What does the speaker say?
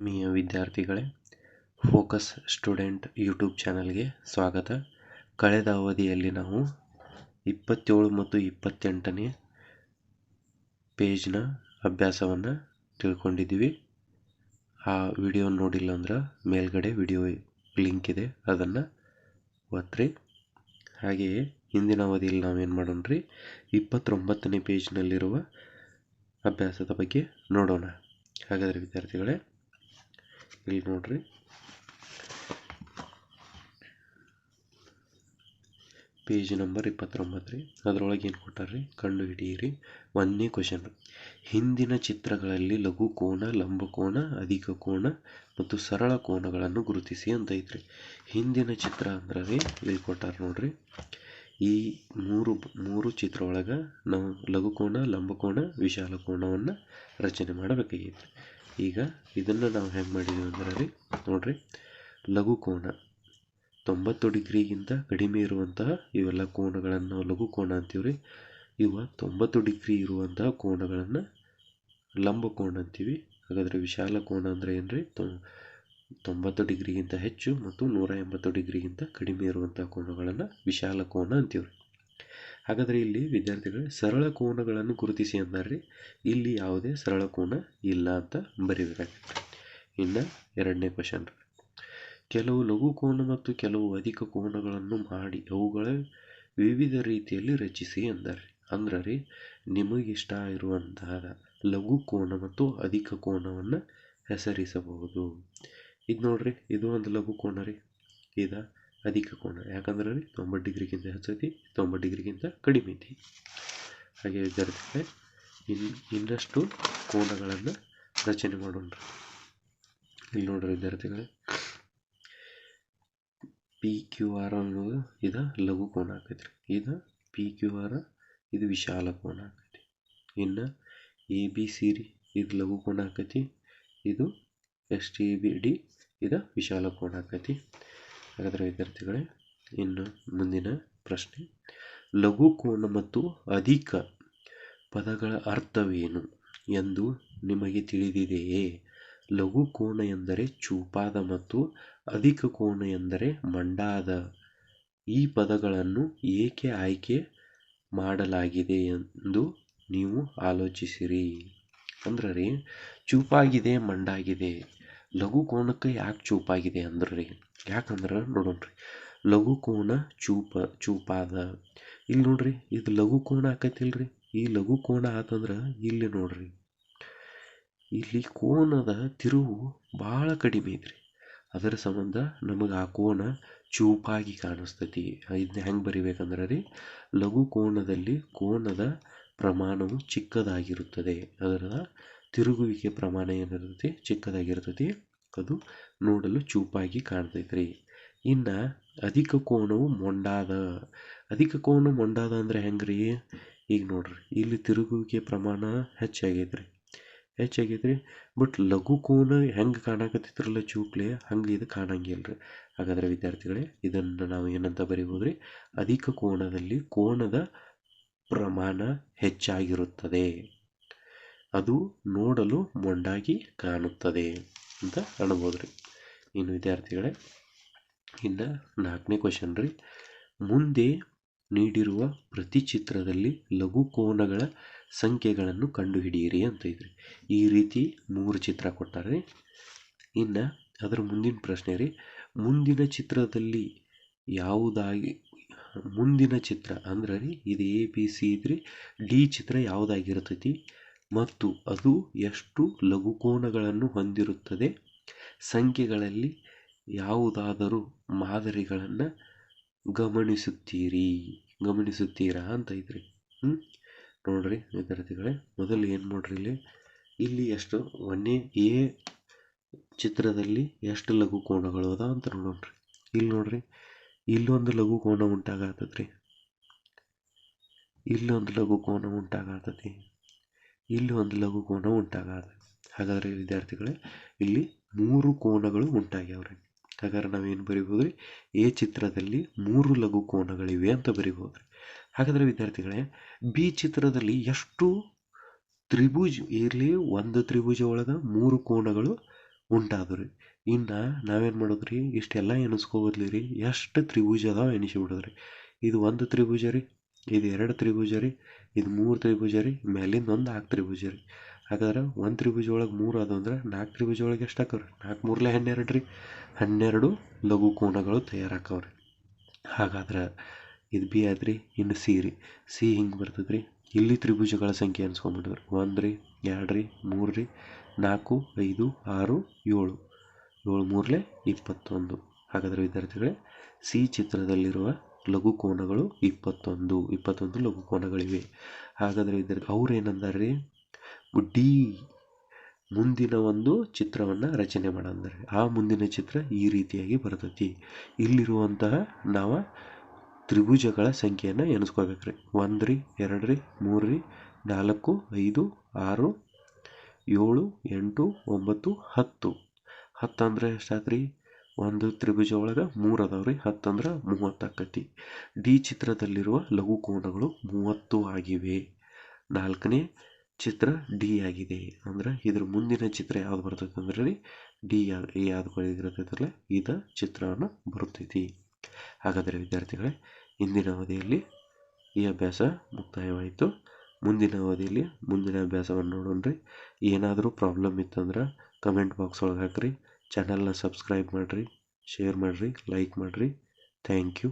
ಆತ್ಮೀಯ ವಿದ್ಯಾರ್ಥಿಗಳೇ focus student YouTube ಚಾನಲ್ಗೆ ಸ್ವಾಗತ. ಕಳೆದ ಅವಧಿಯಲ್ಲಿ ನಾವು ಇಪ್ಪತ್ತೇಳು ಮತ್ತು ಇಪ್ಪತ್ತೆಂಟನೇ ಪೇಜ್ನ ಅಭ್ಯಾಸವನ್ನು ತಿಳ್ಕೊಂಡಿದ್ದೀವಿ. ಆ ವಿಡಿಯೋ ನೋಡಿಲ್ಲ ಅಂದ್ರೆ ಮೇಲ್ಗಡೆ ವಿಡಿಯೋ ಲಿಂಕ್ ಇದೆ, ಅದನ್ನು ಒತ್ತಿರಿ ಹಾಗೆಯೇ ಹಿಂದಿನ ಅವಧಿಯಲ್ಲಿ ನಾವೇನು ಮಾಡೋಣ ರೀ ಇಪ್ಪತ್ತೊಂಬತ್ತನೇ ಪೇಜ್ನಲ್ಲಿರುವ ಅಭ್ಯಾಸದ ಬಗ್ಗೆ ನೋಡೋಣ. ಹಾಗಾದರೆ ವಿದ್ಯಾರ್ಥಿಗಳೇ ಇಲ್ಲಿ ನೋಡ್ರಿ. ಪೇಜ್ ನಂಬರ್ ಇಪ್ಪತ್ತೊಂಬತ್ತು ರೀ. ಅದರೊಳಗೆ ಏನು ಕೊಟ್ಟಾರ್ರಿ? ಕಂಡು ಹಿಡಿಯಿರಿ ಒಂದನೇ ಕ್ವಶನ್ ಹಿಂದಿನ ಚಿತ್ರಗಳಲ್ಲಿ ಲಘು ಕೋನ ಲಂಬಕೋನ ಅಧಿಕ ಕೋನ ಮತ್ತು ಸರಳ ಕೋನಗಳನ್ನು ಗುರುತಿಸಿ ಅಂತ ಐತ್ರಿ. ಹಿಂದಿನ ಚಿತ್ರ ಅಂದ್ರೆ ಇಲ್ಲಿ ಕೊಟ್ಟಾರ ನೋಡ್ರಿ. ಈ ಮೂರು ಮೂರು ಚಿತ್ರ ಒಳಗೆ ನಾವು ಲಘುಕೋಣ ಲಂಬಕೋಣ ವಿಶಾಲ ಕೋನವನ್ನು ರಚನೆ ಮಾಡಬೇಕಾಗೈತಿ ಈಗ ಇದನ್ನು ನಾವು ಹೆಂಗೆ ಮಾಡಿದ್ದೀವಿ ಅಂದ್ರೆ ರೀ, ನೋಡಿರಿ, ಲಘು ಕೋನ. ತೊಂಬತ್ತು ಡಿಗ್ರಿಗಿಂತ ಕಡಿಮೆ ಇರುವಂತಹ ಇವೆಲ್ಲ ಕೋನಗಳನ್ನು ಲಘು ಕೋನ ಅಂತೀವಿ ರೀ. ಇವ ತೊಂಬತ್ತು ಡಿಗ್ರಿ ಇರುವಂತಹ ಕೋನಗಳನ್ನು ಲಂಬ ಕೋನ ಅಂತೀವಿ. ಹಾಗಾದರೆ ವಿಶಾಲ ಕೋನ ಅಂದರೆ ಏನು ರೀ ತೊಂಬತ್ತು ಡಿಗ್ರಿಗಿಂತ ಹೆಚ್ಚು ಮತ್ತು ನೂರ ಎಂಬತ್ತು ಡಿಗ್ರಿಗಿಂತ ಕಡಿಮೆ ಇರುವಂಥ ಕೋನಗಳನ್ನು ವಿಶಾಲ ಕೋನ ಅಂತೀವಿ ರೀ. ಹಾಗಾದರೆ ಇಲ್ಲಿ ವಿದ್ಯಾರ್ಥಿಗಳು ಸರಳ ಕೋನಗಳನ್ನು ಗುರುತಿಸಿ ಅಂದರೆ ಇಲ್ಲಿ ಯಾವುದೇ ಸರಳ ಕೋನ ಇಲ್ಲ ಅಂತ ಬರೀಬೇಕಾಗುತ್ತೆ ಇನ್ನು ಎರಡನೇ ಕ್ವಶನ್ ಕೆಲವು ಲಘು ಕೋನ ಮತ್ತು ಕೆಲವು ಅಧಿಕ ಕೋನಗಳನ್ನು ಮಾಡಿ ಅವುಗಳ ವಿವಿಧ ರೀತಿಯಲ್ಲಿ ರಚಿಸಿ ಅಂದರೆ ಅಂದ್ರೆ ರೀ, ನಿಮಗಿಷ್ಟ ಇರುವಂತಹ ಲಘು ಕೋನ ಮತ್ತು ಅಧಿಕ ಕೋನವನ್ನು ಹೆಸರಿಸಬಹುದು. ಇದು ನೋಡ್ರಿ, ಇದು ಒಂದು ಲಘು ಕೋನ ರೀ. ಇದ ಅಧಿಕ ಕೋನ. ಯಾಕಂದ್ರೆ ತೊಂಬತ್ತು ಡಿಗ್ರಿಗಿಂತ ಹೆಚ್ಚೈತಿ, ತೊಂಬತ್ತು ಡಿಗ್ರಿಗಿಂತ ಕಡಿಮೆ ಐತಿ. ಹಾಗೆ ವಿದ್ಯಾರ್ಥಿಗಳೇ, ಇನ್, ಇನ್ನಷ್ಟು ಕೋನಗಳನ್ನು ರಚನೆ ಮಾಡೋಣ ಇಲ್ಲಿ ನೋಡ್ರಿ ವಿದ್ಯಾರ್ಥಿಗಳೇ. ಪಿ ಕ್ಯೂ ಆರ್ ಅನ್ನೋದು ಇದು ಲಘು ಕೋನ ಆಕೈತಿ ರೀ ಇದು ಪಿ ಕ್ಯೂ ಆರ್ ಇದು ವಿಶಾಲ ಕೋನ ಆಕೈತಿ ಇನ್ನು ಎ ಬಿ ಸಿ ರೀ ಇದು ಲಘು ಕೋನ ಆಕೈತಿ. ಇದು ಎಸ್ ಟಿ ಬಿ ಡಿ ಇದು ವಿಶಾಲ ಕೋನ ಆಕೈತಿ. ಹಾಗಾದರೆ ವಿದ್ಯಾರ್ಥಿಗಳೇ, ಇನ್ನು ಮುಂದಿನ ಪ್ರಶ್ನೆ. ಲಘು ಕೋನ ಮತ್ತು ಅಧಿಕ ಪದಗಳ ಅರ್ಥವೇನು ಎಂದು ನಿಮಗೆ ತಿಳಿದಿದೆಯೇ? ಲಘು ಕೋನ ಎಂದರೆ ಚೂಪಾದ ಮತ್ತು ಅಧಿಕ ಕೋನ ಎಂದರೆ ಮಂಡಾದ. ಈ ಪದಗಳನ್ನು ಏಕೆ ಆಯ್ಕೆ ಮಾಡಲಾಗಿದೆ ಎಂದು ನೀವು ಆಲೋಚಿಸಿರಿ. ಅಂದ್ರೆ ಚೂಪಾಗಿದೆ, ಮಂಡಾಗಿದೆ. ಲಘು ಕೋನಕ್ಕೆ ಯಾಕೆ ಚೂಪಾಗಿದೆ ಅಂದ್ರೆ ಯಾಕಂದ್ರೆ ನೋಡೋಣ್ರಿ ಲಘು ಕೋನ ಚೂಪ ಚೂಪಾದ ಇಲ್ಲಿ ನೋಡ್ರಿ ಇದು ಲಘು ಕೋನ ಆಕೈತಿಲ್ರಿ ಈ ಲಘು ಕೋನ ಆತಂದ್ರೆ ಇಲ್ಲಿ ನೋಡ್ರಿ ಇಲ್ಲಿ ಕೋನದ ತಿರುವು ಭಾಳ ಕಡಿಮೆ ಐತ್ರಿ ಅದರ ಸಂಬಂಧ ನಮಗೆ ಆ ಕೋನ ಚೂಪಾಗಿ ಕಾಣಿಸ್ತೈತಿ ಇದನ್ನ ಹೆಂಗೆ ಬರಿಬೇಕಂದ್ರೆ ರೀ ಲಘು ಕೋನದಲ್ಲಿ ಕೋನದ ಪ್ರಮಾಣವು ಚಿಕ್ಕದಾಗಿರುತ್ತದೆ ಅದರ ತಿರುಗುವಿಕೆ ಪ್ರಮಾಣ ಏನಿರ್ತೈತಿ ಚಿಕ್ಕದಾಗಿರ್ತೈತಿ ಅದು ನೋಡಲು ಚೂಪಾಗಿ ಕಾಣ್ತೈತ್ರಿ. ಇನ್ನು ಅಧಿಕ ಕೋನವು ಮೊಂಡಾದ. ಅಧಿಕ ಕೋನ ಮೊಂಡಾದ ಅಂದ್ರೆ ಹೆಂಗೆ ರೀ ಈಗ ನೋಡ್ರಿ, ಇಲ್ಲಿ ತಿರುಗುವಿಕೆ ಪ್ರಮಾಣ ಹೆಚ್ಚಾಗೈತೆ ರೀ ಹೆಚ್ಚಾಗೈತೆ ರೀ ಬಟ್ ಲಘು ಕೋನ ಹೆಂಗೆ ಕಾಣಕತ್ತಿದ್ರಲ್ಲ ಚೂಪ್ಲೆ, ಹಂಗೆ ಇದು ಕಾಣಂಗಿಲ್ಲ ರೀ ಹಾಗಾದರೆ ವಿದ್ಯಾರ್ಥಿಗಳೇ, ಇದನ್ನು ನಾವು ಏನಂತ ಬರಿಬೋದು ರೀ ಅಧಿಕ ಕೋನದಲ್ಲಿ ಕೋನದ ಪ್ರಮಾಣ ಹೆಚ್ಚಾಗಿರುತ್ತದೆ. ಅದು ನೋಡಲು ಮೊಂಡಾಗಿ ಕಾಣುತ್ತದೆ. ಅಂತ ಅನ್ಬೋದು ರೀ. ಇನ್ನು ವಿದ್ಯಾರ್ಥಿಗಳೇ, ಇನ್ನು ನಾಲ್ಕನೇ ಕ್ವಶನ್ ರೀ. ಮುಂದೆ ನೀಡಿರುವ ಪ್ರತಿ ಚಿತ್ರದಲ್ಲಿ ಲಘು ಕೋನಗಳ ಸಂಖ್ಯೆಗಳನ್ನು ಕಂಡುಹಿಡಿಯಿರಿ ಅಂತ ಇದ್ರಿ ಈ ರೀತಿ ಮೂರು ಚಿತ್ರ ಕೊಟ್ಟಾರೆ. ಇನ್ನು ಅದರ ಮುಂದಿನ ಪ್ರಶ್ನೆ ರೀ. ಮುಂದಿನ ಚಿತ್ರದಲ್ಲಿ ಯಾವುದಾಗಿ, ಮುಂದಿನ ಚಿತ್ರ ಅಂದ್ರೆ ರೀ, ಇದು ಎ ಬಿ ಸಿ ಇದ್ರಿ ಡಿ ಚಿತ್ರ ಯಾವುದಾಗಿರ್ತೈತಿ? ಮತ್ತು ಅದು ಎಷ್ಟು ಲಘುಕೋನಗಳನ್ನು ಹೊಂದಿರುತ್ತದೆ? ಸಂಖ್ಯೆಗಳಲ್ಲಿ ಯಾವುದಾದರೂ ಮಾದರಿಗಳನ್ನು ಗಮನಿಸುತ್ತೀರಿ, ಗಮನಿಸುತ್ತೀರಾ ಅಂತ ಐತ್ರಿ ಹ್ಞೂ ನೋಡ್ರಿ ವಿದ್ಯಾರ್ಥಿಗಳೇ, ಮೊದಲು ಏನು ಮಾಡ್ರಿ ಇಲ್ಲಿ? ಇಲ್ಲಿ ಎಷ್ಟು, ಒಂದೇ, ಎ ಚಿತ್ರದಲ್ಲಿ ಎಷ್ಟು ಲಘು ಕೋಣಗಳು ಅದ ಅಂತ ನೋಡೋಣ್ರಿ ಇಲ್ಲಿ ನೋಡ್ರಿ, ಇಲ್ಲೊಂದು ಲಘು ಕೋಣ ಉಂಟಾಗತ್ತದ್ರಿ ಇಲ್ಲೊಂದು ಲಘು ಕೋಣ ಉಂಟಾಗತ್ತತಿ ಇಲ್ಲಿ ಒಂದು ಲಘು ಕೋನ ಉಂಟಾಗಾದ. ಹಾಗಾದರೆ ವಿದ್ಯಾರ್ಥಿಗಳೇ, ಇಲ್ಲಿ ಮೂರು ಕೋನಗಳು ಉಂಟಾಗ್ಯಾವ್ರಿ. ಹಾಗಾದ್ರೆ ನಾವೇನು ಬರಿಬೋದು ರೀ ಎ ಚಿತ್ರದಲ್ಲಿ ಮೂರು ಲಘು ಕೋನಗಳಿವೆ ಅಂತ ಬರಿಬೋದು ರೀ ಹಾಗಾದರೆ ವಿದ್ಯಾರ್ಥಿಗಳೇ, ಬಿ ಚಿತ್ರದಲ್ಲಿ ಎಷ್ಟು ತ್ರಿಭುಜ ಇರಲಿ ಒಂದು ತ್ರಿಭುಜ ಒಳಗೆ ಮೂರು ಕೋನಗಳು ಉಂಟಾದವು ರೀ ಇನ್ನು ನಾವೇನು ಮಾಡೋದು ರೀ ಇಷ್ಟೆಲ್ಲ ಎಣಿಸ್ಕೋಬೋದ್ಲಿ ರೀ ಎಷ್ಟು ತ್ರಿಭುಜ ಅದಾವೆ ಎಣಿಸಿಬಿಡೋದು ರೀ ಇದು ಒಂದು ತ್ರಿಭುಜ ರೀ, ಇದು ಎರಡು ತ್ರಿಭುಜ ರೀ ಇದು ಮೂರು ತ್ರಿಭುಜ ರೀ ಮೇಲಿಂದ ಒಂದು ನಾಲ್ಕು ತ್ರಿಭುಜ ರೀ. ಹಾಗಾದ್ರೆ ಒಂದು ತ್ರಿಭುಜ ಒಳಗೆ ಮೂರು ಅದು ಅಂದ್ರೆ ನಾಲ್ಕು ತ್ರಿಭುಜ ಒಳಗೆ ಎಷ್ಟು ಆಕವ್ರಿ? ನಾಲ್ಕು, ಮೂರಲೆ ಹನ್ನೆರಡು ರೀ. ಹನ್ನೆರಡು ಲಘು ಕೋನಗಳು ತಯಾರಾಕವ್ರಿ. ಹಾಗಾದ್ರೆ ಇದು ಬಿ ಆದ್ರಿ ಇನ್ನು ಸಿ ರೀ. ಸಿ ಹಿಂಗೆ ಬರ್ತದೆ ರೀ ಇಲ್ಲಿ ತ್ರಿಭುಜಗಳ ಸಂಖ್ಯೆ ಅನ್ಸ್ಕೊಂಬಿಡ್ರಿ ಒಂದು ರೀ, ಎರಡು ರೀ, ಮೂರು ರೀ, ನಾಲ್ಕು, ಐದು, ಆರು, ಏಳು. ಏಳು ಮೂರಲೆ ಇಪ್ಪತ್ತೊಂದು. ಹಾಗಾದರೆ ವಿದ್ಯಾರ್ಥಿಗಳೇ, ಸಿ ಚಿತ್ರದಲ್ಲಿರುವ ಲಘು ಕೋನಗಳು ಇಪ್ಪತ್ತೊಂದು ಇಪ್ಪತ್ತೊಂದು ಲಘು ಕೋನಗಳಿವೆ ಹಾಗಾದರೆ ಇದರ ಅವ್ರು ಏನಂದಾರ್ರಿ ಡಿ ಮುಂದಿನ ಒಂದು ಚಿತ್ರವನ್ನು ರಚನೆ ಮಾಡಂದರೆ ಆ ಮುಂದಿನ ಚಿತ್ರ ಈ ರೀತಿಯಾಗಿ ಬರ್ತೈತಿ. ಇಲ್ಲಿರುವಂತಹ ನಾವು ತ್ರಿಭುಜಗಳ ಸಂಖ್ಯೆಯನ್ನು ಎಣಿಸ್ಕೋಬೇಕ್ರಿ. ಒಂದು ರೀ ಎರಡು ರೀ ಮೂರು ರೀ ನಾಲ್ಕು, ಐದು, ಆರು, ಏಳು, ಎಂಟು, ಒಂಬತ್ತು, ಹತ್ತು. ಹತ್ತು ಅಂದರೆ ಎಷ್ಟಾತ್ರಿ? ಒಂದು ತ್ರಿಭುಜ ಒಳಗೆ ಮೂರು ಅದಾವ ರೀ. ಹತ್ತು ಅಂದ್ರೆ ಮೂವತ್ತು ಡಿ ಚಿತ್ರದಲ್ಲಿರುವ ಲಘು ಕೋನಗಳು ಮೂವತ್ತು ಆಗಿವೆ. ನಾಲ್ಕನೇ ಚಿತ್ರ ಡಿ ಆಗಿದೆ. ಅಂದ್ರೆ ಇದ್ರ ಮುಂದಿನ ಚಿತ್ರ ಯಾವ್ದು ಬರ್ತೈತೆ ಅಂದ್ರೆ ರೀ, ಡಿ ಯಾವ್ದು ಬರೆದಿರ್ತೈತಲ್ಲ ಇದ ಚಿತ್ರವನ್ನು ಬರುತ್ತೈತಿ ಹಾಗಾದರೆ ವಿದ್ಯಾರ್ಥಿಗಳೇ, ಇಂದಿನ ಅವಧಿಯಲ್ಲಿ ಈ ಅಭ್ಯಾಸ ಮುಕ್ತಾಯವಾಯಿತು. ಮುಂದಿನ ಅವಧಿಯಲ್ಲಿ ಮುಂದಿನ ಅಭ್ಯಾಸವನ್ನು ನೋಡೋಣ ರೀ ಏನಾದರೂ ಪ್ರಾಬ್ಲಮ್ ಇತ್ತಂದ್ರೆ ಕಮೆಂಟ್ ಬಾಕ್ಸ್ ಒಳಗೆ ಹಾಕ್ರಿ. ಚಾನಲ್ನ ಸಬ್ಸ್ಕ್ರೈಬ್ ಮಾಡಿರಿ ಶೇರ್ ಮಾಡಿರಿ ಲೈಕ್ ಮಾಡಿರಿ ಥ್ಯಾಂಕ್ ಯು